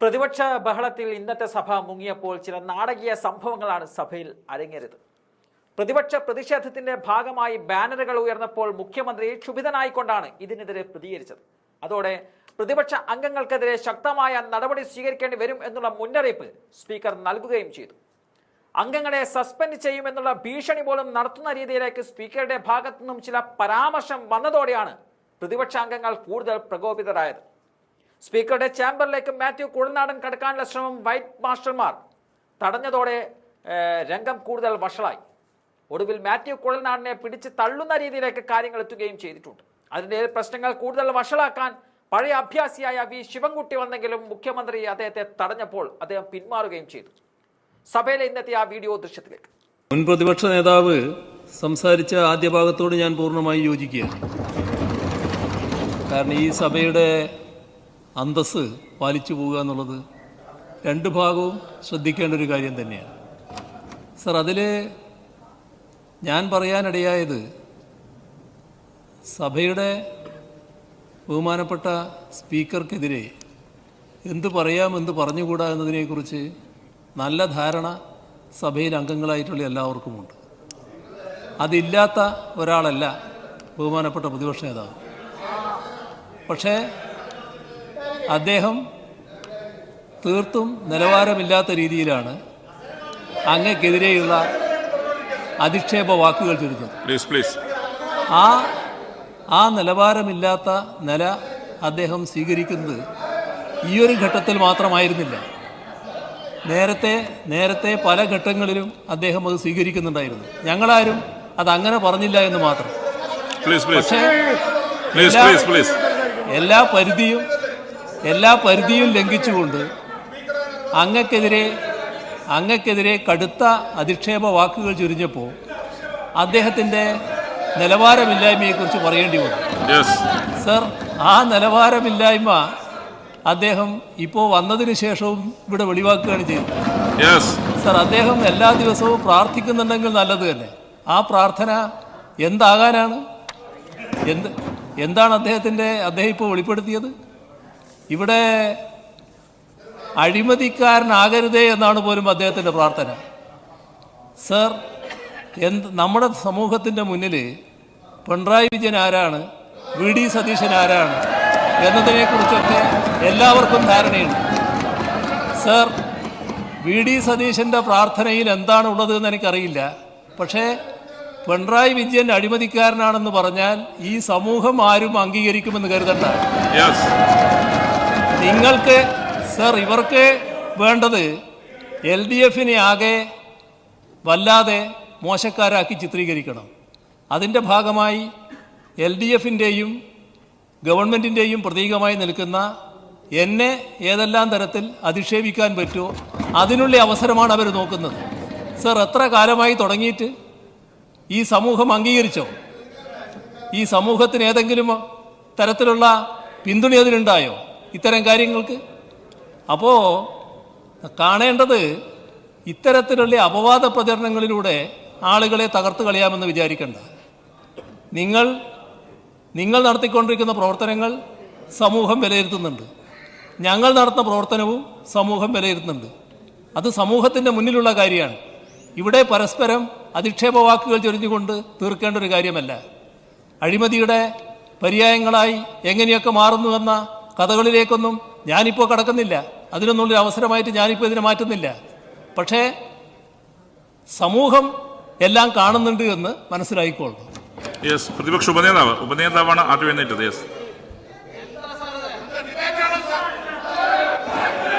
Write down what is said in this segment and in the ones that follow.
പ്രതിപക്ഷ ബഹളത്തിൽ ഇന്നത്തെ സഭ മുങ്ങിയപ്പോൾ ചില നാടകീയ സംഭവങ്ങളാണ് സഭയിൽ അരങ്ങേറിയത്. പ്രതിപക്ഷ പ്രതിഷേധത്തിന്റെ ഭാഗമായി ബാനറുകൾ ഉയർന്നപ്പോൾ മുഖ്യമന്ത്രി ക്ഷുഭിതനായിക്കൊണ്ടാണ് ഇതിനെതിരെ പ്രതികരിച്ചത്. അതോടെ പ്രതിപക്ഷ അംഗങ്ങൾക്കെതിരെ ശക്തമായ നടപടി സ്വീകരിക്കേണ്ടി വരും എന്നുള്ള മുന്നറിയിപ്പ് സ്പീക്കർ നൽകുകയും ചെയ്തു. അംഗങ്ങളെ സസ്പെൻഡ് ചെയ്യുമെന്നുള്ള ഭീഷണി പോലും നടത്തുന്ന രീതിയിലേക്ക് സ്പീക്കറുടെ ഭാഗത്തു നിന്നും ചില പരാമർശം വന്നതോടെയാണ് പ്രതിപക്ഷ അംഗങ്ങൾ കൂടുതൽ പ്രകോപിതരായത്. സ്പീക്കറുടെ ചേംബറിലേക്ക് മാത്യു കുഴനാടൻ കടക്കാനുള്ള ശ്രമം വൈറ്റ് മാസ്റ്റർമാർ. തടഞ്ഞതോടെ രംഗം കൂടുതൽ വഷളായി. ഒടുവിൽ മാത്യു കുഴൽനാടിനെ പിടിച്ച് തള്ളുന്ന രീതിയിലേക്ക് കാര്യങ്ങൾ എത്തുകയും ചെയ്തിട്ടുണ്ട്. അതിന്റെ പ്രശ്നങ്ങൾ കൂടുതൽ വഷളാക്കാൻ പഴയ അഭ്യാസിയായ വി ശിവൻകുട്ടി വന്നെങ്കിലും മുഖ്യമന്ത്രി അദ്ദേഹത്തെ തടഞ്ഞപ്പോൾ അദ്ദേഹം പിന്മാറുകയും ചെയ്തു. സഭയിലെ ഇന്നത്തെ ആ വീഡിയോ ദൃശ്യത്തിലേക്ക്. മുൻ പ്രതിപക്ഷ നേതാവ് സംസാരിച്ച ആദ്യ ഭാഗത്തോട് ഞാൻ പൂർണമായി യോജിക്കുകയാണ്. കാരണം ഈ സഭയുടെ അന്തസ്സ് പാലിച്ചു പോവുക എന്നുള്ളത് രണ്ട് ഭാഗവും ശ്രദ്ധിക്കേണ്ട ഒരു കാര്യം തന്നെയാണ്. സർ അതിൽ ഞാൻ പറയാനിടയായത് സഭയുടെ ബഹുമാനപ്പെട്ട സ്പീക്കർക്കെതിരെ എന്ത് പറയാം എന്ത് പറഞ്ഞുകൂടാ എന്നതിനെക്കുറിച്ച് നല്ല ധാരണ സഭയിൽ അംഗങ്ങളായിട്ടുള്ള എല്ലാവർക്കുമുണ്ട്. അതില്ലാത്ത ഒരാളല്ല ബഹുമാനപ്പെട്ട പ്രതിപക്ഷ നേതാവ്. പക്ഷേ അദ്ദേഹം തീർത്തും നിലവാരമില്ലാത്ത രീതിയിലാണ് അങ്ങക്കെതിരെയുള്ള അധിക്ഷേപ വാക്കുകൾ ചുരുക്കുന്നത് പ്ലീസ് പ്ലീസ് ആ ആ നിലവാരമില്ലാത്ത നില അദ്ദേഹം സ്വീകരിക്കുന്നത് ഈ ഒരു ഘട്ടത്തിൽ മാത്രമായിരുന്നില്ല. നേരത്തെ നേരത്തെ പല ഘട്ടങ്ങളിലും അദ്ദേഹം അത് സ്വീകരിക്കുന്നുണ്ടായിരുന്നു. ഞങ്ങളാരും അത് അങ്ങനെ പറഞ്ഞില്ല എന്ന് മാത്രം. പക്ഷേ എല്ലാ പരിധിയും എല്ലാ പരിധിയും ലംഘിച്ചുകൊണ്ട് അങ്ങക്കെതിരെ അങ്ങക്കെതിരെ കടുത്ത അധിക്ഷേപ വാക്കുകൾ ചുരിഞ്ഞപ്പോൾ അദ്ദേഹത്തിന്റെ നിലവാരമില്ലായ്മയെക്കുറിച്ച് പറയേണ്ടി വന്നു. സർ ആ നിലവാരമില്ലായ്മ അദ്ദേഹം ഇപ്പോൾ വന്നതിന് ശേഷവും ഇവിടെ വെളിവാക്കുകയാണ് ചെയ്തത്. സർ അദ്ദേഹം എല്ലാ ദിവസവും പ്രാർത്ഥിക്കുന്നുണ്ടെങ്കിൽ നല്ലത് തന്നെ. ആ പ്രാർത്ഥന എന്താകാനാണ്? എന്ത് എന്താണ് അദ്ദേഹത്തിന്റെ അദ്ദേഹം ഇപ്പോൾ വെളിപ്പെടുത്തിയത്? ഇവിടെ അഴിമതിക്കാരനാകരുതേ എന്നാണ് പോലും അദ്ദേഹത്തിന്റെ പ്രാർത്ഥന. സർ എന്ത് നമ്മുടെ സമൂഹത്തിന്റെ മുന്നിൽ പിണറായി വിജയൻ ആരാണ് വി ഡി സതീശൻ ആരാണ് എന്നതിനെക്കുറിച്ചൊക്കെ എല്ലാവർക്കും ധാരണയുണ്ട്. സർ വി ഡി സതീശന്റെ പ്രാർത്ഥനയിൽ എന്താണ് ഉള്ളത് എന്ന് എനിക്കറിയില്ല. പക്ഷേ പിണറായി വിജയൻ അഴിമതിക്കാരനാണെന്ന് പറഞ്ഞാൽ ഈ സമൂഹം ആരും അംഗീകരിക്കുമെന്ന് കരുതണ്ട. നിങ്ങൾക്ക് സർ ഇവർക്ക് വേണ്ടത് എൽ ഡി എഫിനെ ആകെ വല്ലാതെ മോശക്കാരാക്കി ചിത്രീകരിക്കണം. അതിന്റെ ഭാഗമായി എൽ ഡി എഫിന്റെയും ഗവൺമെന്റിന്റെയും പ്രതീകമായി നിൽക്കുന്ന എന്നെ ഏതെല്ലാം തരത്തിൽ അധിക്ഷേപിക്കാൻ പറ്റുമോ അതിനുള്ള അവസരമാണ് അവർ നോക്കുന്നത്. സർ എത്ര കാലമായി തുടങ്ങിയിട്ട് ഈ സമൂഹം അംഗീകരിച്ചോ? ഈ സമൂഹത്തിന് ഏതെങ്കിലും തരത്തിലുള്ള പിന്തുണ അതിനുണ്ടായോ? ഇത്തരം കാര്യങ്ങൾക്ക്? അപ്പോൾ കാണേണ്ടത് ഇത്തരത്തിലുള്ള അപവാദ പ്രചരണങ്ങളിലൂടെ ആളുകളെ തകർത്ത് കളയാമെന്ന് വിചാരിക്കേണ്ട. നിങ്ങൾ നിങ്ങൾ നടത്തിക്കൊണ്ടിരിക്കുന്ന പ്രവർത്തനങ്ങൾ സമൂഹം വിലയിരുത്തുന്നുണ്ട്. ഞങ്ങൾ നടത്തുന്ന പ്രവർത്തനവും സമൂഹം വിലയിരുത്തുന്നുണ്ട്. അത് സമൂഹത്തിന്റെ മുന്നിലുള്ള കാര്യമാണ്. ഇവിടെ പരസ്പരം അധിക്ഷേപ വാക്കുകൾ ചൊരിഞ്ഞുകൊണ്ട് തീർക്കേണ്ട ഒരു കാര്യമല്ല. അഴിമതിയുടെ പര്യായങ്ങളായി എങ്ങനെയൊക്കെ മാറുന്നുവെന്ന കഥകളിലേക്കൊന്നും ഞാനിപ്പോൾ കടക്കുന്നില്ല. അതിനൊന്നുള്ളൊരു അവസരമായിട്ട് ഞാനിപ്പോൾ ഇതിനെ മാറ്റുന്നില്ല. പക്ഷേ സമൂഹം എല്ലാം കാണുന്നുണ്ട് എന്ന് മനസ്സിലായിക്കൊള്ളു യെസ് പ്രതിപക്ഷ ഉപനേതാവ്. ഉപനേതാവാണ് ആദ്യം എഴുന്നേറ്റത്. യെസ്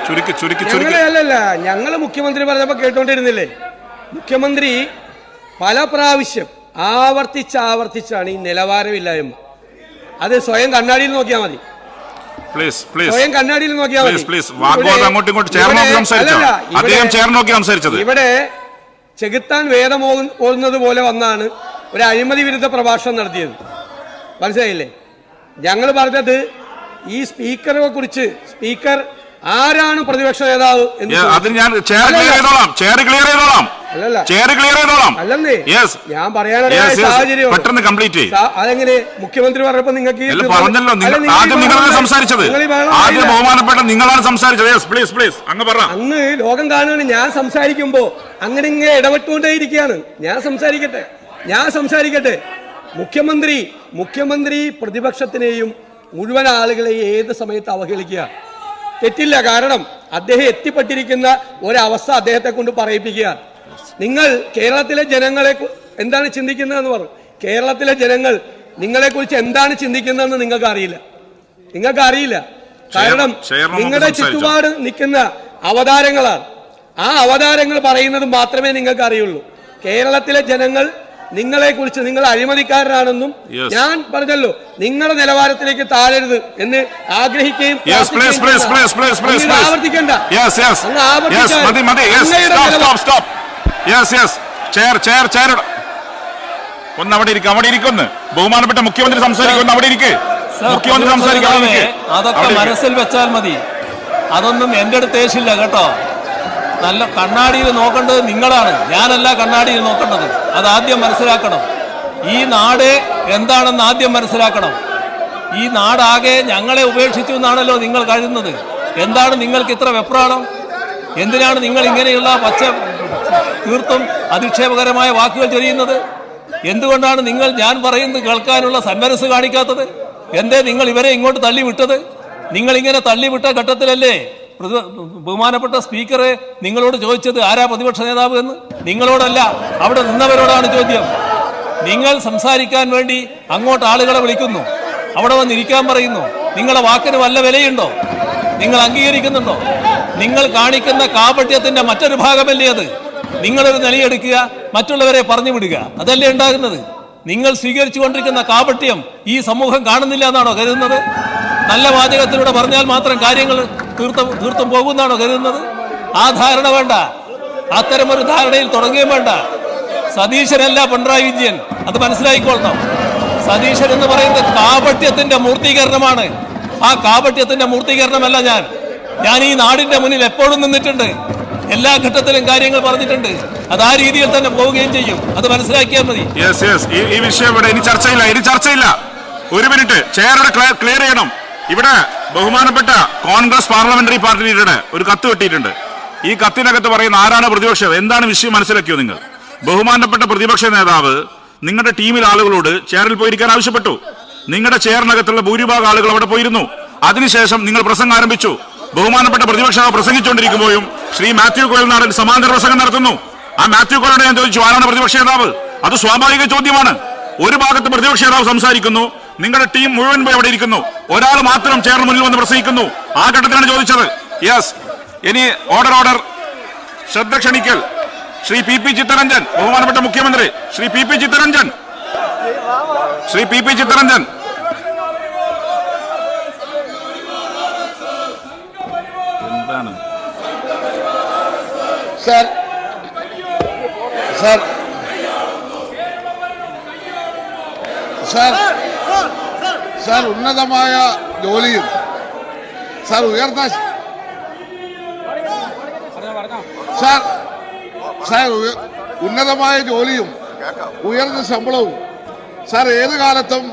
ചുരുക്കി ചുരുക്കി ചുരുക്കി. അല്ലല്ല ഞങ്ങൾ മുഖ്യമന്ത്രി പറഞ്ഞപ്പോൾ കേട്ടോണ്ടിരുന്നില്ലേ? മുഖ്യമന്ത്രി പല പ്രാവശ്യം ആവർത്തിച്ചാവർത്തിച്ചാണ് ഈ നിലവാരമില്ലായ്മ. അത് സ്വയം കണ്ണാടിയിൽ നോക്കിയാൽ മതി. പ്ലീസ് പ്ലീസ് സ്വയം കണ്ണാടിയിൽ നോക്കിയാൽ പ്ലീസ് പ്ലീസ് വാഗ്വാദം അങ്ങോട്ടും ഇങ്ങോട്ടും ചേർന്ന് നോക്കി ഇവിടെ- സംസാരിച്ചോ? അദ്ദേഹം ചേർന്ന് നോക്കി സംസാരിച്ചത്. ഇവിടെ ചെകുത്താൻ വേദം ഓതുന്നത് പോലെ വന്നാണ് ഒരു അഴിമതി വിരുദ്ധ പ്രഭാഷണം നടത്തിയത്. മനസ്സിലായില്ലേ? ഞങ്ങൾ പറഞ്ഞത് ഈ സ്പീക്കറെ കുറിച്ച് സ്പീക്കർ ആരാണ് പ്രതിപക്ഷ നേതാവ് അത് ഞാൻ ചെയർ ക്ലിയർ ചെയ്തോളാം ചെയർ ക്ലിയർ ചെയ്തോളാം. ചെയർ ക്ലിയർ ചെയ്തോളാം. യെസ് ഞാൻ പറയാനുള്ള സാഹചര്യം പെട്ടെന്ന് കംപ്ലീറ്റ് അതെങ്ങനെ മുഖ്യമന്ത്രി പറഞ്ഞപ്പോ നിങ്ങൾക്ക് പറഞ്ഞല്ലോ. ആദ്യം നിങ്ങളാണ് സംസാരിച്ചത്. ആദ്യം ബഹുമാനപ്പെട്ട നിങ്ങളാണ് സംസാരിച്ചത്. യെസ് പ്ലീസ് പ്ലീസ് അങ്ങ് പറ. അങ്ങ് ലോകം കാണുകയാണ്. ഞാൻ സംസാരിക്കുമ്പോ അങ്ങനെ ഇങ്ങനെ ഇടപെട്ടുകൊണ്ടേ ഇരിക്കുകയാണ് ഞാൻ സംസാരിക്കട്ടെ. ഞാൻ സംസാരിക്കട്ടെ. മുഖ്യമന്ത്രി മുഖ്യമന്ത്രി പ്രതിപക്ഷത്തിനെയും മുഴുവൻ ആളുകളെയും ഏത് സമയത്ത് അവഹേളിക്കുക? തെറ്റില്ല. കാരണം അദ്ദേഹം എത്തിപ്പെട്ടിരിക്കുന്ന ഒരവസ്ഥ അദ്ദേഹത്തെ കൊണ്ട് പറയിപ്പിക്കുക നിങ്ങൾ കേരളത്തിലെ ജനങ്ങളെ എന്താണ് ചിന്തിക്കുന്നതെന്ന് പറഞ്ഞു കേരളത്തിലെ ജനങ്ങൾ നിങ്ങളെക്കുറിച്ച് എന്താണ് ചിന്തിക്കുന്നതെന്ന് നിങ്ങൾക്ക് അറിയില്ല. നിങ്ങൾക്ക് അറിയില്ല. കാരണം നിങ്ങളുടെ? ചുറ്റുപാട് നിൽക്കുന്ന അവതാരങ്ങളാണ്. ആ അവതാരങ്ങൾ പറയുന്നത് മാത്രമേ നിങ്ങൾക്ക് അറിയുള്ളൂ. കേരളത്തിലെ ജനങ്ങൾ നിങ്ങളെ കുറിച്ച് നിങ്ങൾ അഴിമതിക്കാരനാണെന്നും ഞാൻ പറഞ്ഞല്ലോ നിങ്ങളുടെ നിലവാരത്തിലേക്ക് താഴരുത് എന്ന് ആഗ്രഹിക്കുകയും ആവർത്തിക്കണ്ട. ചെയർ ഒന്ന് അവിടെ ഇരിക്കും അവിടെ ഇരിക്കുന്നു ബഹുമാനപ്പെട്ട മുഖ്യമന്ത്രി സംസാരിക്കുന്നു അവിടെ ഇരിക്കേ. മുഖ്യമന്ത്രി പ്രതിപക്ഷ സംസാരിക്കും അവിടെ നേതാവേ, ഇരിക്ക്. അതൊക്കെ മനസ്സിൽ വെച്ചാൽ മതി. അതൊന്നും എന്റെ അടുത്ത് ഏശില്ല കേട്ടോ. നല്ല കണ്ണാടിയിൽ നോക്കേണ്ടത് നിങ്ങളാണ്. ഞാനല്ല കണ്ണാടിയിൽ നോക്കേണ്ടത്. അത് ആദ്യം മനസ്സിലാക്കണം. ഈ നാട് എന്താണെന്ന് ആദ്യം മനസ്സിലാക്കണം. ഈ നാടാകെ ഞങ്ങളെ ഉപേക്ഷിച്ചു എന്നാണല്ലോ നിങ്ങൾ കരുതുന്നത്. എന്താണ് നിങ്ങൾക്ക് ഇത്ര വെപ്രാണം എന്തിനാണ് നിങ്ങൾ ഇങ്ങനെയുള്ള പച്ച തീർത്തും അധിക്ഷേപകരമായ വാക്കുകൾ ചൊരിയുന്നത്? എന്തുകൊണ്ടാണ് നിങ്ങൾ ഞാൻ പറയുന്നത് കേൾക്കാനുള്ള സന്മനസ് കാണിക്കാത്തത്? എന്തേ നിങ്ങൾ ഇവരെ ഇങ്ങോട്ട് തള്ളിവിട്ടത്? നിങ്ങൾ ഇങ്ങനെ തള്ളിവിട്ട ഘട്ടത്തിലല്ലേ ബഹുമാനപ്പെട്ട സ്പീക്കറെ നിങ്ങളോട് ചോദിച്ചത് ആരാ പ്രതിപക്ഷ നേതാവ് എന്ന്? നിങ്ങളോടല്ല അവിടെ നിന്നവരോടാണ് ചോദ്യം. നിങ്ങൾ സംസാരിക്കാൻ വേണ്ടി അങ്ങോട്ട് ആളുകളെ വിളിക്കുന്നു. അവിടെ വന്നിരിക്കാൻ പറയുന്നു. നിങ്ങളെ വാക്കിന് വല്ല വിലയുണ്ടോ? നിങ്ങൾ അംഗീകരിക്കുന്നുണ്ടോ? നിങ്ങൾ കാണിക്കുന്ന കാപട്യത്തിന്റെ മറ്റൊരു ഭാഗമല്ലേ അത്? നിങ്ങളൊരു നിലയെടുക്കുക മറ്റുള്ളവരെ പറഞ്ഞു വിടുക. അതല്ലേ ഉണ്ടാകുന്നത്? നിങ്ങൾ സ്വീകരിച്ചു കൊണ്ടിരിക്കുന്ന കാപട്യം ഈ സമൂഹം കാണുന്നില്ല എന്നാണോ കരുതുന്നത്? നല്ല വാചകത്തിലൂടെ പറഞ്ഞാൽ മാത്രം കാര്യങ്ങൾ തീർത്തും തീർത്തും പോകുമെന്നാണോ കരുതുന്നത്? ആ ധാരണ വേണ്ട. അത്തരമൊരു ധാരണയിൽ തുടങ്ങുകയും വേണ്ട. സതീശനല്ല പിണറായി വിജയൻ. അത് മനസ്സിലായിക്കൊള്ളണം. സതീശൻ എന്ന് പറയുന്നത് കാപട്യത്തിന്റെ മൂർത്തീകരണമാണ്. ആ കാപട്യത്തിന്റെ മൂർത്തീകരണമല്ല ഞാൻ. ഞാൻ ഈ നാടിന്റെ മുന്നിൽ എപ്പോഴും നിന്നിട്ടുണ്ട്. എല്ലാ ഘട്ടത്തിലും കാര്യങ്ങൾ പറഞ്ഞിട്ടുണ്ട്. അത് ആ രീതിയിൽ തന്നെ പോവുകയും ചെയ്യും. അത് മനസ്സിലാക്കിയാൽ മതി. ഈ വിഷയം ഇവിടെ ഇനി ചർച്ചയില്ല. ഇനി ചർച്ചയില്ല. ഒരു മിനിറ്റ്. ചെയറുടെ ക്ലിയർ ചെയ്യണം. ഇവിടെ ബഹുമാനപ്പെട്ട കോൺഗ്രസ് പാർലമെന്ററി പാർട്ടി ലീഡറുടെ ഒരു കത്ത് കിട്ടിയിട്ടുണ്ട്. ഈ കത്തിനകത്ത് പറയുന്ന ആരാണ് പ്രതിപക്ഷം? എന്താണ് വിഷയം മനസ്സിലാക്കിയോ നിങ്ങൾ? ബഹുമാനപ്പെട്ട പ്രതിപക്ഷ നേതാവ് നിങ്ങളുടെ ടീമിൽ ആളുകളോട് ചെയറിൽ പോയിരിക്കാൻ ആവശ്യപ്പെട്ടു. നിങ്ങളുടെ ചെയറിനകത്തുള്ള ഭൂരിഭാഗം ആളുകൾ അവിടെ പോയിരുന്നു. അതിനുശേഷം നിങ്ങൾ പ്രസംഗം ആരംഭിച്ചു. ബഹുമാനപ്പെട്ട പ്രതിപക്ഷ പ്രസംഗിച്ചുകൊണ്ടിരിക്കുമ്പോഴും ശ്രീ മാത്യു കോയൽനാടൻ സമാന്തര പ്രസംഗം നടത്തുന്നു. ആ മാത്യു കോയലോട് ഞാൻ ചോദിച്ചു ആരാണ് പ്രതിപക്ഷ നേതാവ്? അത് സ്വാഭാവിക ചോദ്യമാണ്. ഒരു ഭാഗത്ത് പ്രതിപക്ഷ നേതാവ് സംസാരിക്കുന്നു നിങ്ങളുടെ ടീം മുഴുവൻ പോയി അവിടെ ഇരിക്കുന്നു. ഒരാൾ മാത്രം ചേർന്ന് മുന്നിൽ വന്ന് പ്രസംഗിക്കുന്നു. ആ ഘട്ടത്തിലാണ് ചോദിച്ചത്. യെസ് ഇനി ഓർഡർ ഓർഡർ ശ്രദ്ധ ക്ഷണിക്കൽ. ശ്രീ പി പി ചിത്തരഞ്ജൻ ബഹുമാനപ്പെട്ട മുഖ്യമന്ത്രി. Shri P P Chittaranjan. Shri P P Chittaranjan. എന്താണ്? സാർ സാർ സാർ സാർ ഉന്നതമായ ജോലിയും. സാർ ഉയർന്ന സാർ സാർ ഉന്നതമായ ജോലിയും ഉയർന്ന ശമ്പളവും. സാർ ഏത് കാലത്തും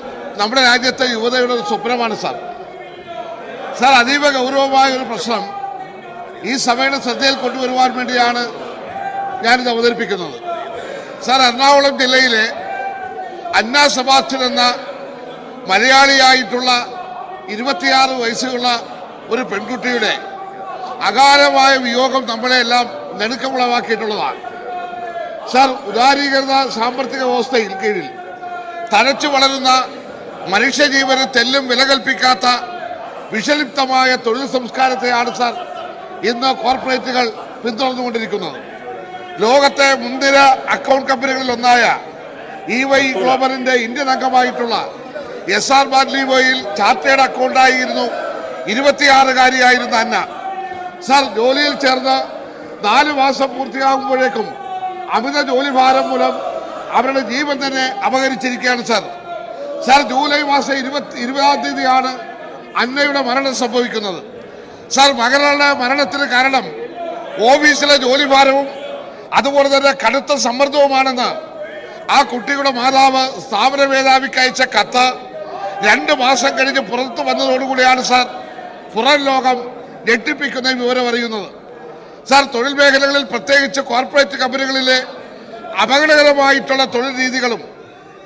നമ്മുടെ രാജ്യത്തെ യുവതയുടെ ഒരു സ്വപ്നമാണ് സാർ. സാർ അതീവ ഗൗരവമായ ഒരു പ്രശ്നം ഈ സഭയുടെ ശ്രദ്ധയിൽ കൊണ്ടുവരുവാൻ വേണ്ടിയാണ് ഞാനിത് അവതരിപ്പിക്കുന്നത്. സാർ എറണാകുളം ജില്ലയിലെ അന്നാ സെബാസ്റ്റ്യൻ എന്ന മലയാളിയായിട്ടുള്ള ഇരുപത്തിയാറ് വയസ്സുള്ള ഒരു പെൺകുട്ടിയുടെ അകാലമായ വിയോഗം നമ്മളെല്ലാം നെടുക്കമുളവാക്കിയിട്ടുള്ളതാണ്. സാർ ഉദാരീകൃത സാമ്പത്തിക വ്യവസ്ഥയിൽ കീഴിൽ തഴച്ചു വളരുന്ന മനുഷ്യജീവന് തെല്ലും വില കൽപ്പിക്കാത്ത വിഷലിപ്തമായ തൊഴിൽ സംസ്കാരത്തെയാണ് സാർ ഇന്ന് കോർപ്പറേറ്റുകൾ പിന്തുടർന്നുകൊണ്ടിരിക്കുന്നത്. ലോകത്തെ മുൻനിര അക്കൗണ്ട് കമ്പനികളിൽ ഒന്നായ ഇ വൈ ഗ്ലോബലിന്റെ ഇന്ത്യൻ അംഗമായിട്ടുള്ള എസ് ആർ ബാഡ്ലിബോയിൽ ചാർട്ടേഡ് അക്കൗണ്ടായിരുന്നു ഇരുപത്തിയാറുകാരിയായിരുന്ന അന്ന. സാർ ജോലിയിൽ ചേർന്ന് നാല് മാസം പൂർത്തിയാകുമ്പോഴേക്കും അമിത ജോലി ഭാരം മൂലം അവരുടെ ജീവൻ തന്നെ അപകരിച്ചിരിക്കുകയാണ് സാർ സാർ ജൂലൈ മാസം ഇരുപത്തി ഇരുപതാം തീയതിയാണ് അന്നയുടെ മരണം സംഭവിക്കുന്നത്. സാർ മകളുടെ മരണത്തിന് കാരണം ഓഫീസിലെ ജോലിഭാരവും അതുപോലെ തന്നെ കടുത്ത സമ്മർദ്ദവുമാണെന്ന് ആ കുട്ടിയുടെ മാതാവ് സ്ഥാപന മേധാവിക്ക് അയച്ച കത്ത് രണ്ട് മാസം കഴിഞ്ഞ് പുറത്തു വന്നതോടുകൂടിയാണ് സാർ പുറം ലോകം ഞെട്ടിപ്പിക്കുന്ന വിവരം അറിയുന്നത്. സാർ തൊഴിൽ മേഖലകളിൽ പ്രത്യേകിച്ച് കോർപ്പറേറ്റ് കമ്പനികളിലെ അപകടകരമായിട്ടുള്ള തൊഴിൽ രീതികളും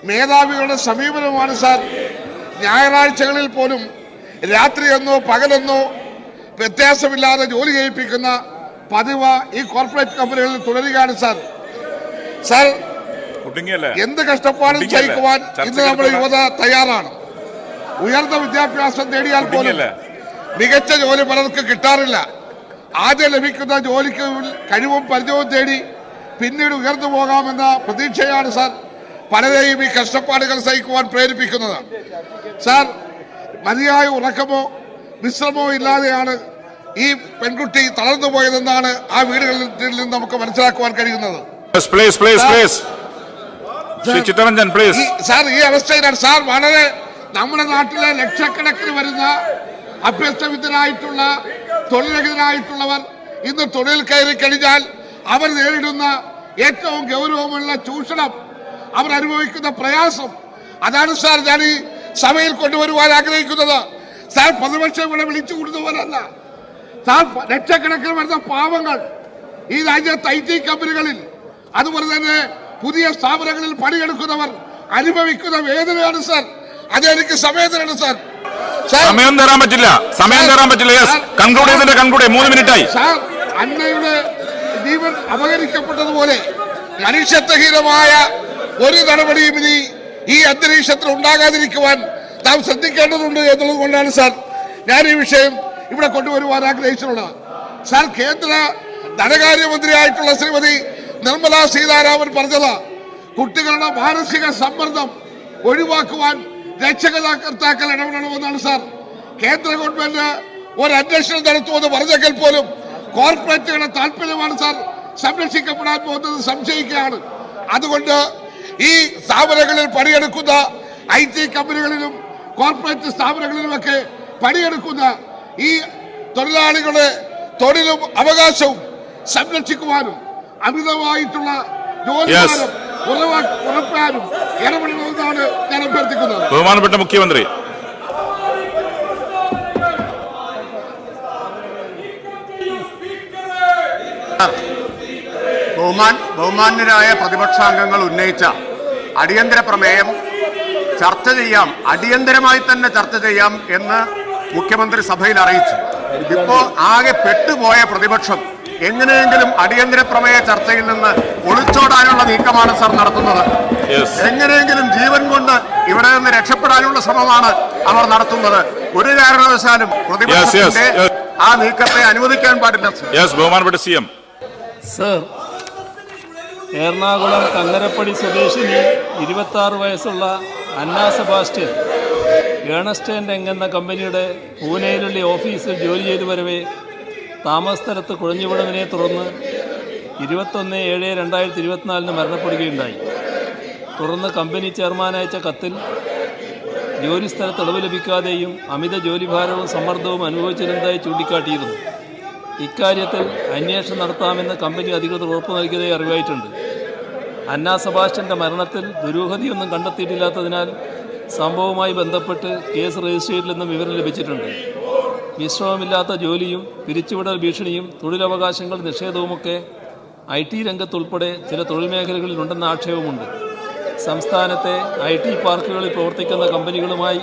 മേധാവികളുടെ സമീപനവുമാണ് സാർ. ഞായറാഴ്ചകളിൽ പോലും രാത്രിയെന്നോ പകലെന്നോ വ്യത്യാസമില്ലാതെ ജോലി ചെയ്യിപ്പിക്കുന്ന പതിവ് ഈ കോർപ്പറേറ്റ് കമ്പനികളിൽ തുടരുകയാണ് സാർ. സാർ എന്ത് കഷ്ടപ്പാടും ചെയ്യിക്കുവാൻ സഹിക്കുവാൻ ഇന്ന് നമ്മുടെ യുവത തയ്യാറാണ്. ഉയർന്ന വിദ്യാഭ്യാസം നേടിയാൽ പോലും? മികച്ച ജോലി പലർക്കും കിട്ടാറില്ല. ആദ്യം ലഭിക്കുന്ന ജോലിക്ക് കഴിവും പരിചയവും തേടി പിന്നീട് ഉയർന്നു പോകാമെന്ന പ്രതീക്ഷയാണ് സാർ പലരെയും ഈ കഷ്ടപ്പാടുകൾ സഹിക്കുവാൻ പ്രേരിപ്പിക്കുന്നത്. സാർ മതിയായ ഉറക്കമോ വിശ്രമോ ഇല്ലാതെയാണ് ഈ പെൺകുട്ടി തളർന്നു പോയതെന്നാണ് ആ വീടുകളിൽ നിന്ന് നമുക്ക് മനസ്സിലാക്കുവാൻ കഴിയുന്നത്. സാർ ഈ അവസ്ഥയിലാണ് സാർ വളരെ നമ്മുടെ നാട്ടിലെ ലക്ഷക്കണക്കിന് വരുന്ന അഭ്യസ്തവിദ്യരായിട്ടുള്ള തൊഴിലഹിതരായിട്ടുള്ളവർ ഇന്ന് തൊഴിൽ കയറി കഴിഞ്ഞാൽ അവർ നേരിടുന്ന ഏറ്റവും ഗൗരവമുള്ള ചൂഷണം അവർ അനുഭവിക്കുന്ന പ്രയാസം. അതാണ് സാർ ഞാൻ ഈ സഭയിൽ കൊണ്ടുവരുവാൻ ആഗ്രഹിക്കുന്നത്. സാർ പ്രതിപക്ഷം ഇവിടെ വിളിച്ചു കൂടുന്നവരല്ല സാർ ലക്ഷക്കണക്കിന് വരുന്ന പാവങ്ങൾ ഈ രാജ്യത്ത് ഐ ടി കമ്പനികളിൽ അതുപോലെ തന്നെ പുതിയ സ്ഥാപനങ്ങളിൽ പണിയെടുക്കുന്നവർ അനുഭവിക്കുന്ന വേദനയാണ് സാർ. അത് എനിക്ക് സമയം തരണം സാർ സമയം തരാൻ പറ്റില്ല. സമയം തരാൻ പറ്റില്ല. യെസ് കൺക്ലൂഡ് ചെയ്തിട്ട് കൺക്ലൂഡ് മൂന്ന് മിനിറ്റ് ആയി. സാർ അന്നയുടെ ജീവൻ അപഹരിക്കപ്പെട്ടതുപോലെ മനുഷ്യത്വഹീനമായ ഒരു നടപടിയും ഇനി ഈ അന്തരീക്ഷത്തിൽ ഉണ്ടാകാതിരിക്കുവാൻ നാം ശ്രദ്ധിക്കേണ്ടതുണ്ട് എന്നുള്ളത് കൊണ്ടാണ് സാർ ഞാൻ ഈ വിഷയം ഇവിടെ കൊണ്ടുവരുവാൻ ആഗ്രഹിച്ചിട്ടുള്ളത്. സാർ കേന്ദ്ര ധനകാര്യമന്ത്രിയായിട്ടുള്ള ശ്രീമതി നിർമ്മല സീതാരാമൻ പറഞ്ഞത് കുട്ടികളുടെ മാനസിക സമ്മർദ്ദം ഒഴിവാക്കുവാൻ രക്ഷകർത്താക്കൾ ഇടപെടണമെന്നാണ് സാർ. കേന്ദ്ര ഗവൺമെന്റ് ഒരു അന്വേഷണം നടത്തുമെന്ന് പറഞ്ഞെങ്കിൽ പോലും കോർപ്പറേറ്റുകളുടെ താല്പര്യമാണ് സാർ. സംരക്ഷിക്കപ്പെടാൻ പോകുന്നത് സംശയിക്കുകയാണ്. അതുകൊണ്ട് ഈ സ്ഥാപനങ്ങളിൽ പണിയെടുക്കുന്ന ഐ ടി കമ്പനികളിലും കോർപ്പറേറ്റ് സ്ഥാപനങ്ങളിലുമൊക്കെ പണിയെടുക്കുന്ന ഈ തൊഴിലാളികളുടെ തൊഴിലും അവകാശവും സംരക്ഷിക്കുവാനും അമിതമായിട്ടുള്ള ജോലി ഉറപ്പാനും ഇടപെടണമെന്നാണ് ബഹുമാനപ്പെട്ട മുഖ്യമന്ത്രി. ബഹുമാൻ ബഹുമാന്യരായ പ്രതിപക്ഷാംഗങ്ങൾ ഉന്നയിച്ച അടിയന്തര പ്രമേയം ചർച്ച ചെയ്യാം. അടിയന്തരമായി തന്നെ ചർച്ച ചെയ്യാം എന്ന് മുഖ്യമന്ത്രി സഭയിൽ അറിയിച്ചു. ഇപ്പോ ആകെ പെട്ടുപോയ പ്രതിപക്ഷം എങ്ങനെയെങ്കിലും അടിയന്തര പ്രമേയ ചർച്ചയിൽ നിന്ന് ഒളിച്ചോടാനുള്ള നീക്കമാണ് സർ നടത്തുന്നത്. എങ്ങനെയെങ്കിലും ജീവൻ കൊണ്ട് ഇവിടെ നിന്ന് രക്ഷപ്പെടാനുള്ള ശ്രമമാണ് അവർ നടത്തുന്നത്. ഒരു കാരണവശാലും പ്രതിപക്ഷത്തിന്റെ ആ നീക്കത്തെ അനുവദിക്കാൻ പാടില്ല. ബഹുമാനപ്പെട്ട C M sir Ernakulam Kangarappady സ്വദേശിനി ഇരുപത്താറ് വയസ്സുള്ള അന്നാ സെബാസ്റ്റ്യൻ ഏണസ്റ്റ് ആൻഡ് എന്ന കമ്പനിയുടെ പൂനെയിലുള്ള ഓഫീസിൽ ജോലി ചെയ്തു വരവേ താമസ സ്ഥലത്ത് കുഴഞ്ഞുവിടവിനെ തുടർന്ന് ഇരുപത്തൊന്ന് ഏഴ് രണ്ടായിരത്തി ഇരുപത്തിനാലിന് മരണപ്പെടുകയുണ്ടായി. തുടർന്ന് കമ്പനി ചെയർമാൻ അയച്ച കത്തിൽ ജോലിസ്ഥലത്ത് ഇളവ് ലഭിക്കാതെയും അമിത ജോലിഭാരവും സമ്മർദ്ദവും അനുഭവിച്ചിരുന്നതായി ചൂണ്ടിക്കാട്ടിയിരുന്നു. ഇക്കാര്യത്തിൽ അന്വേഷണം നടത്താമെന്ന് കമ്പനി അധികൃതർ ഉറപ്പു നൽകിയതായി അറിവായിട്ടുണ്ട്. അന്ന സെബാസ്റ്റ്യന്റെ മരണത്തിൽ ദുരൂഹതയൊന്നും കണ്ടെത്തിയിട്ടില്ലാത്തതിനാൽ സംഭവവുമായി ബന്ധപ്പെട്ട് കേസ് രജിസ്റ്റർ ചെയ്തില്ലെന്നും വിവരം ലഭിച്ചിട്ടുണ്ട്. വിശ്രമമില്ലാത്ത ജോലിയും പിരിച്ചുവിടൽ ഭീഷണിയും തൊഴിലവകാശങ്ങൾ നിഷേധവുമൊക്കെ ഐ ടി രംഗത്തുൾപ്പെടെ ചില തൊഴിൽ മേഖലകളിലുണ്ടെന്ന ആക്ഷേപമുണ്ട്. സംസ്ഥാനത്തെ ഐ ടി പാർക്കുകളിൽ പ്രവർത്തിക്കുന്ന കമ്പനികളുമായി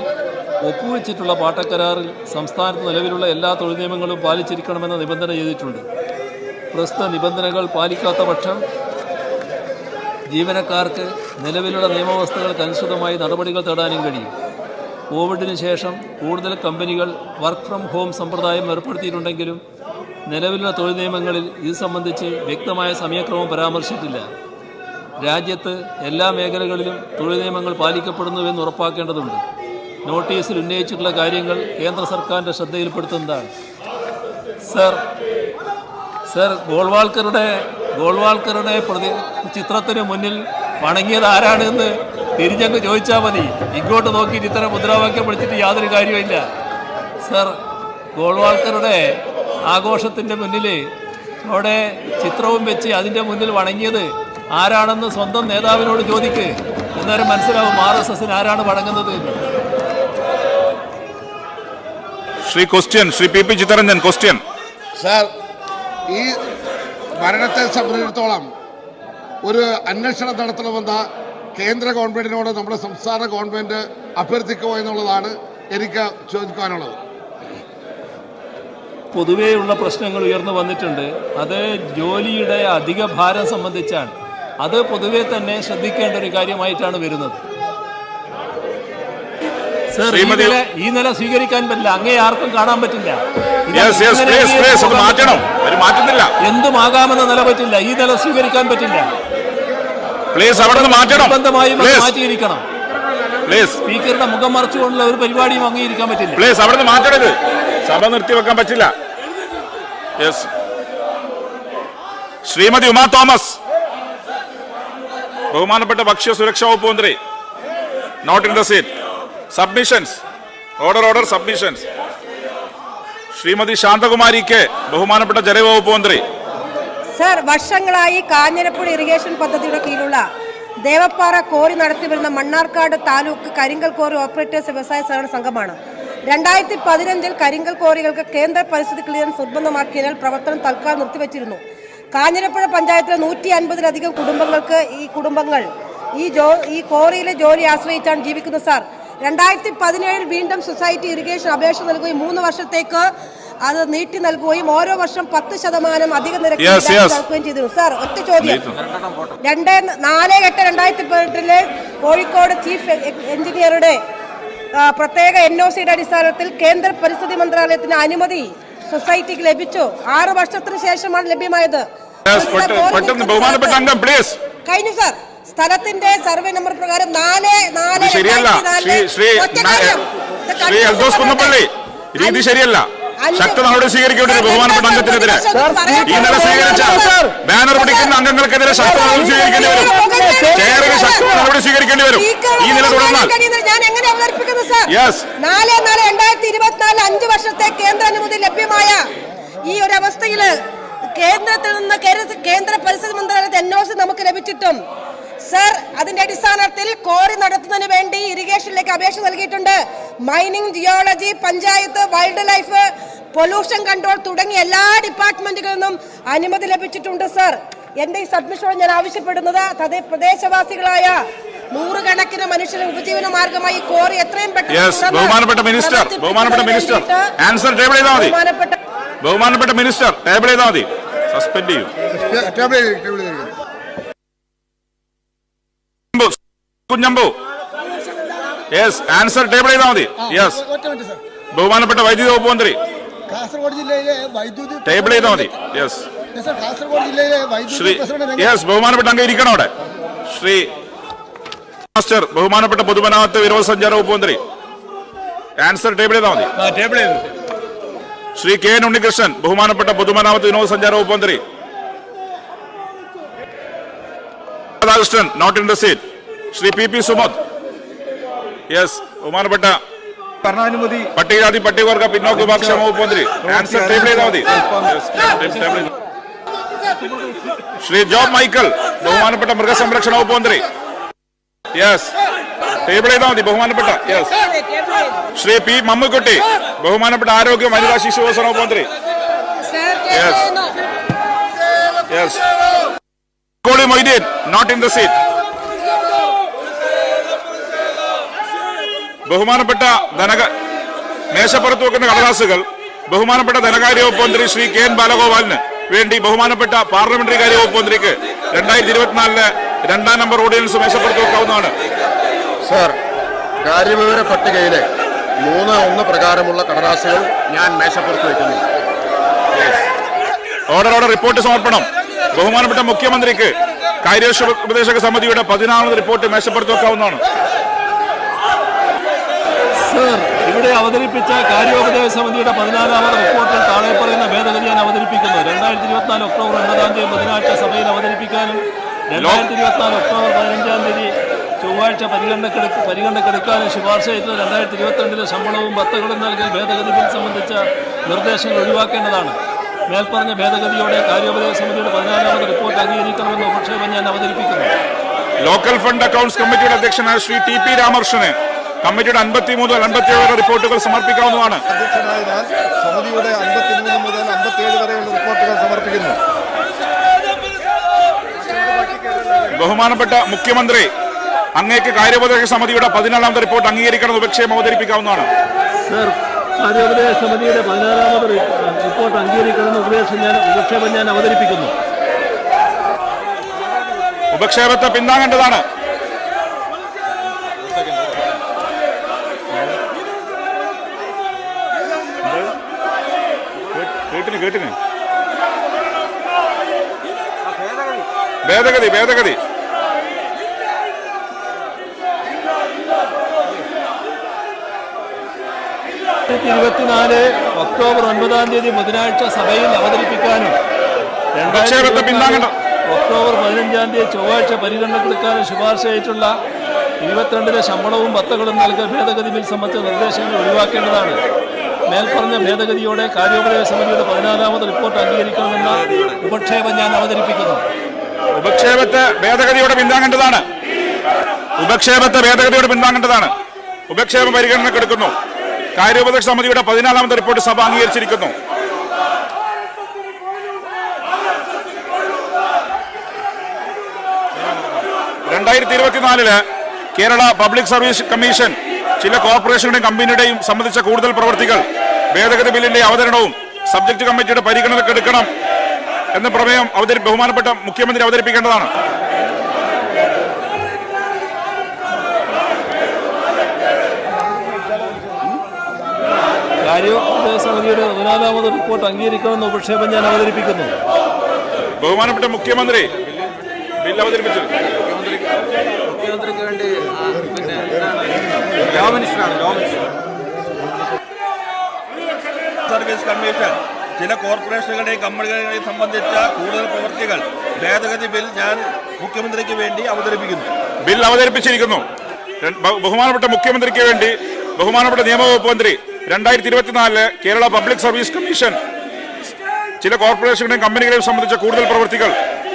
ഒപ്പുവെച്ചിട്ടുള്ള പാട്ടക്കരാറിൽ സംസ്ഥാനത്ത് നിലവിലുള്ള എല്ലാ തൊഴിൽ നിയമങ്ങളും പാലിച്ചിരിക്കണമെന്ന നിബന്ധന ചെയ്തിട്ടുണ്ട്. പ്രസ്തുത നിബന്ധനകൾ പാലിക്കാത്ത പക്ഷം ജീവനക്കാർക്ക് നിലവിലുള്ള നിയമവ്യവസ്ഥകൾക്കനുസൃതമായി നടപടികൾ തേടാനും കഴിയും. കോവിഡിന് ശേഷം കൂടുതൽ കമ്പനികൾ വർക്ക് ഫ്രം ഹോം സമ്പ്രദായം ഏർപ്പെടുത്തിയിട്ടുണ്ടെങ്കിലും നിലവിലുള്ള തൊഴിൽ നിയമങ്ങളിൽ ഇത് സംബന്ധിച്ച് വ്യക്തമായ സമയക്രമം പരാമർശിച്ചിട്ടില്ല. രാജ്യത്ത് എല്ലാ മേഖലകളിലും തൊഴിൽ നിയമങ്ങൾ പാലിക്കപ്പെടുന്നുവെന്ന് ഉറപ്പാക്കേണ്ടതുണ്ട്. നോട്ടീസിൽ ഉന്നയിച്ചിട്ടുള്ള കാര്യങ്ങൾ കേന്ദ്ര സർക്കാരിന്റെ ശ്രദ്ധയിൽപ്പെടുത്തുന്നതാണ്. സർ സർ ഗോൾവാൾക്കറുടെ ഗോൾവാൾക്കറുടെ പ്രതി ചിത്രത്തിന് മുന്നിൽ വണങ്ങിയത് ആരാണെന്ന് തിരിഞ്ഞങ്ങ് ചോദിച്ചാൽ മതി. ഇങ്ങോട്ട് നോക്കിയിട്ട് ഇത്തരം മുദ്രാവാക്യം വിളിച്ചിട്ട് യാതൊരു കാര്യമില്ല സർ ഗോൾവാൾക്കറുടെ ആഘോഷത്തിന്റെ മുന്നിൽ അവിടെ ചിത്രവും വെച്ച് അതിന്റെ മുന്നിൽ വണങ്ങിയത് ആരാണെന്ന് സ്വന്തം നേതാവിനോട് ചോദിക്ക്. അന്നേരം മനസ്സിലാവും ആർ എസ് എസിന് ആരാണ് വഴങ്ങുന്നത്. Shri question Shri P P Chittaranjan question. Sir ഈ മരണത്തെ സംബന്ധിച്ചിടത്തോളം ഒരു അന്വേഷണം നടത്തണമെന്ന കേന്ദ്ര ഗവൺമെന്റിനോട് നമ്മുടെ സംസ്ഥാന ഗവൺമെന്റ് അഭ്യർത്ഥിക്കുമോ എന്നുള്ളതാണ് എനിക്ക് ചോദിക്കാനുള്ളത്. പൊതുവേയുള്ള പ്രശ്നങ്ങൾ ഉയർന്നു വന്നിട്ടുണ്ട്. അത് ജോലിയുടെ അധിക ഭാരം സംബന്ധിച്ചാണ്. അത് പൊതുവെ തന്നെ ശ്രദ്ധിക്കേണ്ട ഒരു കാര്യമായിട്ടാണ് വരുന്നത്. ഈ നില ഈ നില സ്വീകരിക്കാൻ പറ്റില്ല. അങ്ങേ ആർക്കും കാണാൻ പറ്റില്ല. എന്തുമാകാമെന്ന നില പറ്റില്ല. ഈ നില സ്വീകരിക്കാൻ പറ്റില്ല. മാറ്റിയിരിക്കണം. സ്പീക്കറുടെ മുഖം മറച്ചുകൊണ്ടുള്ള ഒരു പരിപാടിയും അംഗീകരിക്കാൻ പറ്റില്ല. പ്ലീസ് അവിടെ നിന്ന് മാറ്റരുത് സഭ നിർത്തിവെക്കാൻ പറ്റില്ല. യെസ് ശ്രീമതി ഉമാ തോമസ്. ബഹുമാനപ്പെട്ട ഭക്ഷ്യ സുരക്ഷാ വകുപ്പ് മന്ത്രി note in the seat submissions order order submissions Shrimati ശാന്തകുമാരിക്ക് ബഹുമാനപ്പെട്ട ജലവകുപ്പ് മന്ത്രി. സർ വർഷങ്ങളായി കാഞ്ഞിരപ്പുഴ ഇറിഗേഷൻ പദ്ധതിയുടെ കീഴിലുള്ള ദേവപ്പാറ കോറി നടത്തി വരുന്ന മണ്ണാർക്കാട് താലൂക്ക് കരിങ്കൽ കോറി ഓപ്പറേറ്റേഴ്സ് വ്യവസായ സഹകരണ സംഘമാണ്. രണ്ടായിരത്തി പതിനഞ്ചിൽ കരിങ്കൽ കോറികൾക്ക് കേന്ദ്ര പരിസ്ഥിതി ക്ലിയറൻസ് നിർബന്ധമാക്കിയതിനാൽ പ്രവർത്തനം തൽക്കാലം നിർത്തിവച്ചിരുന്നു. കാഞ്ഞിരപ്പുഴ പഞ്ചായത്തിലെ നൂറ്റി അൻപതിലധികം കുടുംബങ്ങൾക്ക് ഈ കുടുംബങ്ങൾ ഈ ജോ ഈ കോറിയിലെ ജോലി ആശ്രയിച്ചാണ് ജീവിക്കുന്നത് സാർ. രണ്ടായിരത്തി പതിനേഴിൽ വീണ്ടും സൊസൈറ്റി ഇറിഗേഷൻ അപേക്ഷ നൽകുകയും മൂന്ന് വർഷത്തേക്ക് അത് നീട്ടി നൽകുകയും ഓരോ വർഷം പത്ത് ശതമാനം അധിക നിരക്ക്. നൽകുകയും ചെയ്തിരുന്നു. സാർ ഒറ്റ ചോദ്യം. രണ്ട് നാല് എട്ട് രണ്ടായിരത്തി പതിനെട്ടിലെ കോഴിക്കോട് ചീഫ് എഞ്ചിനീയറുടെ പ്രത്യേക എൻ ഒ സിയുടെ അടിസ്ഥാനത്തിൽ കേന്ദ്ര പരിസ്ഥിതി മന്ത്രാലയത്തിന് അനുമതി സൊസൈറ്റിക്ക് ലഭിച്ചു. ആറ് വർഷത്തിന് ശേഷമാണ് ലഭ്യമായത്. ബഹുമാനപ്പെട്ട അംഗം പ്ലീസ് കഴിഞ്ഞു സാർ സ്ഥലത്തിന്റെ സർവേ നമ്പർ പ്രകാരം നാല് നാല് ശരിയല്ല. ശ്രീ ശ്രീ കുന്നപ്പള്ളി രീതി ശരിയല്ല. അഞ്ച് ശക്ത സ്വീകരിക്കേണ്ടി വരും ബഹുമാനപ്പെട്ട അംഗത്തിനെതിരെ ഈ നില സ്വീകരിച്ച ബാനർ പിടിക്കുന്ന അംഗങ്ങൾക്കെതിരെ ശക്ത നടപടി സ്വീകരിക്കേണ്ടി വരും. ചെയറിന് ശക്ത നടപടി സ്വീകരിക്കേണ്ടി വരും. ഈ നില തുടർന്നാൽ ഞാൻ എങ്ങനെ അവതരിപ്പിക്കുന്നു സാർ? Yes. നാല് നാല് രണ്ടായിരത്തി ഇരുപത്തിനാല് അഞ്ച് വർഷത്തെ കേന്ദ്ര അനുമതി ലഭ്യമായ ഈ ഒരു അവസ്ഥയിൽ കേന്ദ്രത്തിൽ നിന്ന് കേന്ദ്ര പരിസ്ഥിതി മന്ത്രാലയത്തെ എൻ നമുക്ക് ലഭിച്ചിട്ടും സർ അതിന്റെ അടിസ്ഥാനത്തിൽ കോറി നടത്തുന്നതിന് വേണ്ടി ഇറിഗേഷനിലേക്ക് അപേക്ഷ നൽകിയിട്ടുണ്ട്. Mining geology panchayat wildlife pollution control തുടങ്ങി എല്ലാ ഡിപ്പാർട്ട്മെന്റുകളിൽ നിന്നും അനുമതി ലഭിച്ചിട്ടുണ്ട് സർ. എന്റെ ഈ സബ്മിഷനോട് ഞാൻ ആവശ്യപ്പെടുന്നത് തദ്ദേശ പ്രദേശവാസികളായ നൂറുകണക്കിന് മനുഷ്യരെ ഉപജീവന മാർഗമായി കോറി എത്രയും പെട്ടെന്ന് ബഹുമാനപ്പെട്ട മിനിസ്റ്റർ ബഹുമാനപ്പെട്ട മിനിസ്റ്റർ. ആൻസർ ടേബിൾ ചെയ്താൽ മതി. ബഹുമാനപ്പെട്ട ബഹുമാനപ്പെട്ട മിനിസ്റ്റർ ടേബിൾ ചെയ്താൽ മതി. സസ്പെൻഡ് ചെയ്യും Kunhambu, Kunhambu. Yes answer table ചെയ്താൽ മതി. യെസ് ബഹുമാനപ്പെട്ട വൈദ്യുതി വകുപ്പ് മന്ത്രി. കാസർഗോഡ് ജില്ലയിലെ വൈദ്യുതി ടേബിൾ ചെയ്താൽ മതി. യെസ് സാർ കാസർഗോഡ് ജില്ലയിലെ വൈദ്യുതി യെസ് ബഹുമാനപ്പെട്ട അംഗം ഇരിക്കണം അവിടെ? ശ്രീ മാസ്റ്റർ ബഹുമാനപ്പെട്ട പൊതുമരാമത്ത് വിനോദസഞ്ചാര വകുപ്പ് മന്ത്രി. ആൻസർ ടേബിൾ ചെയ്താൽ മതി. ആ, ടേബിൾ ചെയ്തു. ശ്രീ കെ എൻ ഉണ്ണികൃഷ്ണൻ ബഹുമാനപ്പെട്ട പൊതുമരാമത്ത് വിനോദസഞ്ചാര വകുപ്പ് മന്ത്രി. Radhakrishnan note in the seat Shri P P Sumath yes ബഹുമാനപ്പെട്ട ഭരണാനുമതി പട്ടികജാതി പട്ടികവർഗ പിന്നോക്ക വിഭാഗ വകുപ്പ് മന്ത്രി. ആൻസർ ടേബിൾ ചെയ്താൽ മതി. ശ്രീ ജോബ് മൈക്കൽ ബഹുമാനപ്പെട്ട മൃഗസംരക്ഷണ വകുപ്പ് മന്ത്രി. യെസ് ടേബിൾ ചെയ്താൽ മതി ബഹുമാനപ്പെട്ട. യെസ് ശ്രീ പി മമ്മിക്കുട്ടി ബഹുമാനപ്പെട്ട ആരോഗ്യ വനിതാ ശിശു വികസന വകുപ്പ് മന്ത്രി. Yes yes Koli Moideen note in the seat ബഹുമാനപ്പെട്ട ധനക മേശപ്പുറത്ത് വെക്കുന്ന കടലാസുകൾ ബഹുമാനപ്പെട്ട ധനകാര്യ വകുപ്പ് മന്ത്രി ശ്രീ കെ എൻ ബാലഗോപാലിന് വേണ്ടി ബഹുമാനപ്പെട്ട പാർലമെന്ററി കാര്യ വകുപ്പ് മന്ത്രിക്ക് രണ്ടായിരത്തി ഇരുപത്തിനാലിന് രണ്ടാം നമ്പർ ഓർഡിനൻസ് മേശപ്പുറത്ത് വെക്കാവുന്നതാണ്. സർ കാര്യവിവര പട്ടികയിലെ മൂന്ന് ഒന്ന് പ്രകാരമുള്ള കടലാസുകൾ ഞാൻ മേശപ്പുറത്ത് വയ്ക്കുന്നു ഓർഡർ ഓർഡർ റിപ്പോർട്ട് സമർപ്പണം. ബഹുമാനപ്പെട്ട മുഖ്യമന്ത്രിക്ക് കാര്യോപദേശക സമിതിയുടെ പതിനാറാമത് റിപ്പോർട്ട് മേശപ്പുറത്ത് വെക്കാവുന്നതാണ്. സർ ഇവിടെ അവതരിപ്പിച്ച കാര്യോപദേശ സമിതിയുടെ പതിനാലാമത് റിപ്പോർട്ടിൽ താഴെ പറയുന്ന ഭേദഗതി ഞാൻ അവതരിപ്പിക്കുന്നു. രണ്ടായിരത്തി ഇരുപത്തിനാല് ഒക്ടോബർ ഒൻപതാം തീയതി ബുധനാഴ്ച സഭയിൽ അവതരിപ്പിക്കാനും രണ്ടായിരത്തി ഇരുപത്തിനാല് ഒക്ടോബർ പതിനഞ്ചാം തീയതി ചൊവ്വാഴ്ച പരിഗണനക്കെടുക്ക പരിഗണനക്കെടുക്കാനും ശുപാർശ ചെയ്തത് രണ്ടായിരത്തി ഇരുപത്തിരണ്ടിലെ ശമ്പളവും ഭത്തകളും നൽകൽ ഭേദഗതി ബിൽ സംബന്ധിച്ച നിർദ്ദേശങ്ങൾ ഒഴിവാക്കേണ്ടതാണ്. മേൽപ്പറഞ്ഞ ഭേദഗതിയോടെ കാര്യോപദേശ സമിതിയുടെ പതിനാലാമത് റിപ്പോർട്ട് അംഗീകരിക്കണമെന്ന പ്രക്ഷേപം ഞാൻ അവതരിപ്പിക്കുന്നു. ലോക്കൽ ഫണ്ട് അക്കൗണ്ട്സ് കമ്മിറ്റിയുടെ അധ്യക്ഷനായ ശ്രീ ടി പി രാമകൃഷ്ണന് കമ്മിറ്റിയുടെ അൻപത്തി മൂന്ന് മുതൽ അൻപത്തിയേഴ് റിപ്പോർട്ടുകൾ സമർപ്പിക്കാവുന്നതാണ്. സമിതിയുടെ അൻപത്തിമൂന്ന് മുതൽ അമ്പത്തിയേഴ് വരെയുള്ള റിപ്പോർട്ടുകൾ സമർപ്പിക്കുന്നു. ബഹുമാനപ്പെട്ട മുഖ്യമന്ത്രി അങ്ങേക്ക് കാര്യോപദേശ സമിതിയുടെ പതിനാലാമത്തെ റിപ്പോർട്ട് അംഗീകരിക്കണം ഉപക്ഷയം അവതരിപ്പിക്കാവുന്നതാണ്. സർ കാര്യോപദേശ സമിതിയുടെ പതിനാലാമത് റിപ്പോർട്ട് അംഗീകരിക്കണമെന്ന ഉപദേശം ഞാൻ ഉപക്ഷേപം ഞാൻ അവതരിപ്പിക്കുന്നു. ഉപക്ഷേപത്തെ പിന്താങ്ങേണ്ടതാണ്. കേട്ടിന്? കേട്ടിന് ഭേദഗതി ഭേദഗതി. ഇരുപത്തിനാല് ഒക്ടോബർ ഒൻപതാം തീയതി ബുധനാഴ്ച സഭയിൽ അവതരിപ്പിക്കാനും. ഒക്ടോബർ പതിനഞ്ചാം തീയതി ചൊവ്വാഴ്ച പരിഗണനക്കെടുക്കാനും ശുപാർശ ചെയ്തിട്ടുള്ള ഇരുപത്തിരണ്ടിലെ ശമ്പളവും ഭത്തകളും നൽകിയ ഭേദഗതി ബിൽ സംബന്ധിച്ച നിർദ്ദേശങ്ങൾ ഒഴിവാക്കേണ്ടതാണ്. മേൽപ്പറഞ്ഞ ഭേദഗതിയോടെ കാര്യോപദേശ സമിതിയുടെ പതിനാലാമത് റിപ്പോർട്ട് അംഗീകരിക്കണമെന്ന ഉപക്ഷേപം ഞാൻ അവതരിപ്പിക്കുന്നു. ഉപക്ഷേപത്തെ ഭേദഗതിയോടെ പിന്താങ്ങേണ്ടതാണ് ഉപക്ഷേപത്തെ ഭേദഗതിയോടെ പിന്താങ്ങേണ്ടതാണ് ഉപക്ഷേപം പരിഗണനക്കെടുക്കുന്നു കാര്യോപദേശ സമിതിയുടെ പതിനാലാമത് റിപ്പോർട്ട് സഭ അംഗീകരിച്ചിരിക്കുന്നു. രണ്ടായിരത്തി ഇരുപത്തിനാലിൽ കേരള പബ്ലിക് സർവീസ് കമ്മീഷൻ ചില കോർപ്പറേഷനുടെയും കമ്പനിയുടെയും സംബന്ധിച്ച കൂടുതൽ പ്രവർത്തികൾ ഭേദഗതി ബില്ലിന്റെ അവതരണവും സബ്ജക്ട് കമ്മിറ്റിയുടെ പരിഗണനക്കെടുക്കണം എന്ന പ്രമേയം അവതരി ബഹുമാനപ്പെട്ട മുഖ്യമന്ത്രി അവതരിപ്പിക്കേണ്ടതാണ്. കാര്യോപദേശ സമിതിയുടെ പതിനാലാമത് റിപ്പോർട്ട് അംഗീകരിക്കണമെന്ന് ഉപക്ഷേപം ഞാൻ അവതരിപ്പിക്കുന്നു. ബഹുമാനപ്പെട്ട മുഖ്യമന്ത്രി ബിൽ അവതരിപ്പിച്ചു. മുഖ്യമന്ത്രിക്ക് വേണ്ടി പിന്നെ ലോ മിനിസ്റ്ററാണ് ലോ മിനിസ്റ്റർ സർവീസ് കമ്മീഷൻ ചില കോർപ്പറേഷനുകളുടെയും കമ്പനികളെയും സംബന്ധിച്ച കൂടുതൽ പ്രവൃത്തികൾ ഭേദഗതി ബിൽ ഞാൻ മുഖ്യമന്ത്രിക്ക് വേണ്ടി അവതരിപ്പിക്കുന്നു. ബിൽ അവതരിപ്പിച്ചിരിക്കുന്നു. ബഹുമാനപ്പെട്ട മുഖ്യമന്ത്രിക്ക് വേണ്ടി ബഹുമാനപ്പെട്ട നിയമവകുപ്പ് മന്ത്രി രണ്ടായിരത്തി ഇരുപത്തിനാലിൽ കേരള പബ്ലിക് സർവീസ് കമ്മീഷൻ. ചില കോർപ്പറേഷനുകളെയും കമ്പനികളെയും സംബന്ധിച്ച കൂടുതൽ പ്രവൃത്തികൾ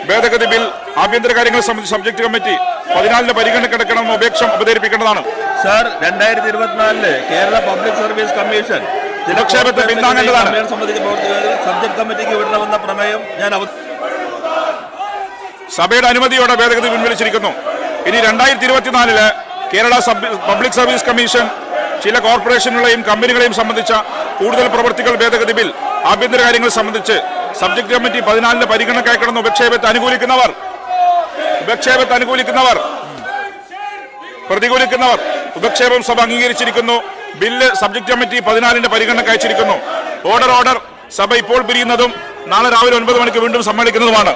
ഭേദഗതി ബിൽ ആഭ്യന്തര കാര്യങ്ങൾ സംബന്ധിച്ച് സബ്ജക്ട് കമ്മിറ്റി പതിനാലിന് പരിഗണനക്കെടുക്കണമെന്ന് അപേക്ഷ അവതരിപ്പിക്കേണ്ടതാണ്. സാർ രണ്ടായിരത്തി ഇരുപത്തിനാലിൽ കേരള പബ്ലിക് സർവീസ് കമ്മീഷൻ ചില നിക്ഷേപത്തെ പിന്താങ്ങേണ്ടതാണ്. സംബന്ധിച്ച സബ്ജക്ട് കമ്മിറ്റിക്ക് വിടണമെന്ന പ്രമേയം ഞാൻ സഭയുടെ അനുമതിയോടെ ഭേദഗതി പിൻവലിച്ചിരിക്കുന്നു ഇനി രണ്ടായിരത്തി ഇരുപത്തിനാലിൽ കേരള പബ്ലിക് സർവീസ് കമ്മീഷൻ ചില കോർപ്പറേഷനുകളെയും കമ്പനികളെയും സംബന്ധിച്ച കൂടുതൽ പ്രവൃത്തികൾ ഭേദഗതി ബിൽ ആഭ്യന്തര കാര്യങ്ങൾ സംബന്ധിച്ച് സബ്ജക്ട് കമ്മിറ്റി പതിനാലിന് പരിഗണന കേൾക്കണമെന്ന് ഉപക്ഷേപത്തെ അനുകൂലിക്കുന്നവർ ഉപക്ഷേപത്തെ അനുകൂലിക്കുന്നവർ പ്രതികൂലിക്കുന്നവർ ഉപക്ഷേപം സഭ അംഗീകരിച്ചിരിക്കുന്നു ബില്ല് സബ്ജക്ട് കമ്മിറ്റി പതിനാലിന്റെ പരിഗണനയ്ക്ക് അയച്ചിരിക്കുന്നു. ഓർഡർ ഓർഡർ സഭ ഇപ്പോൾ പിരിയുന്നതും നാളെ രാവിലെ ഒൻപത് മണിക്ക് വീണ്ടും സമ്മേളിക്കുന്നതുമാണ്.